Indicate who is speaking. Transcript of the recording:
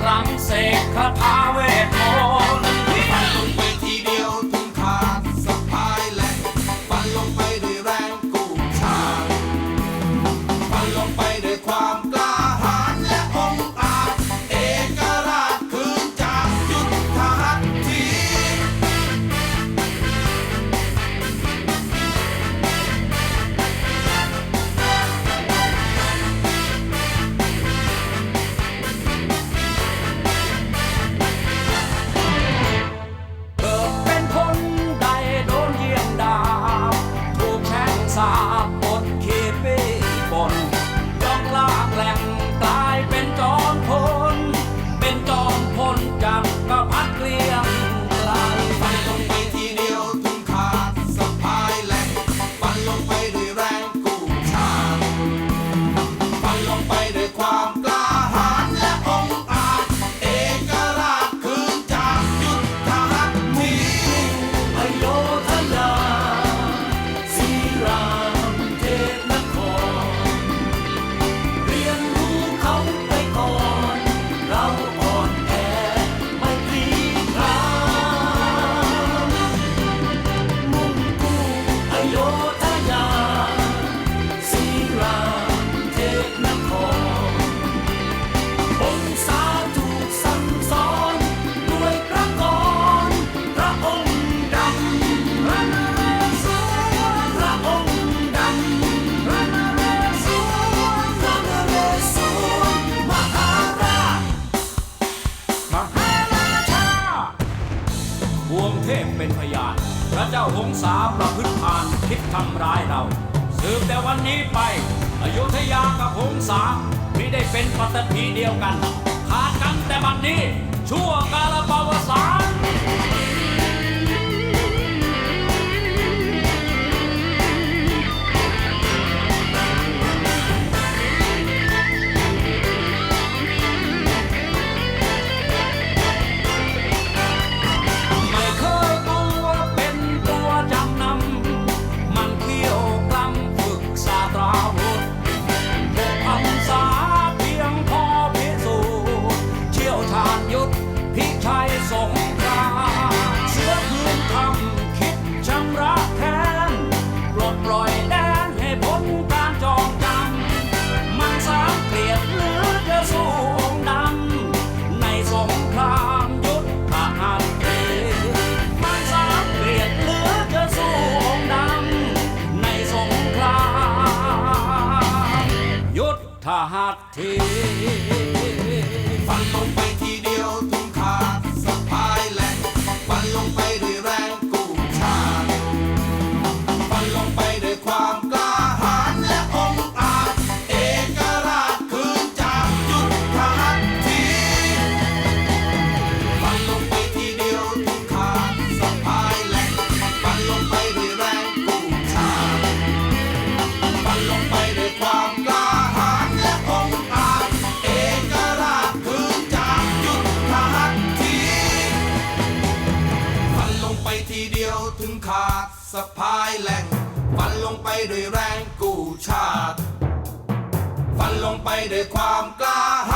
Speaker 1: ครั้ง
Speaker 2: เสกคาถา
Speaker 1: เวท your วงเทพเป็นพยาน พระเจ้าหงสาประพฤติผ่านคิดทำร้ายเรา สืบแต่วันนี้ไป อยุธยากับหงสาไม่ได้เป็นปัตตีเดียวกัน ขาดกันแต่บัดนนี้ชั่วกาลปวสาร ที สะพาย
Speaker 2: แหล่ง ฟันลงไปด้วยแรงกู้ชาติ ฟันลงไปด้วยความกล้าหาญ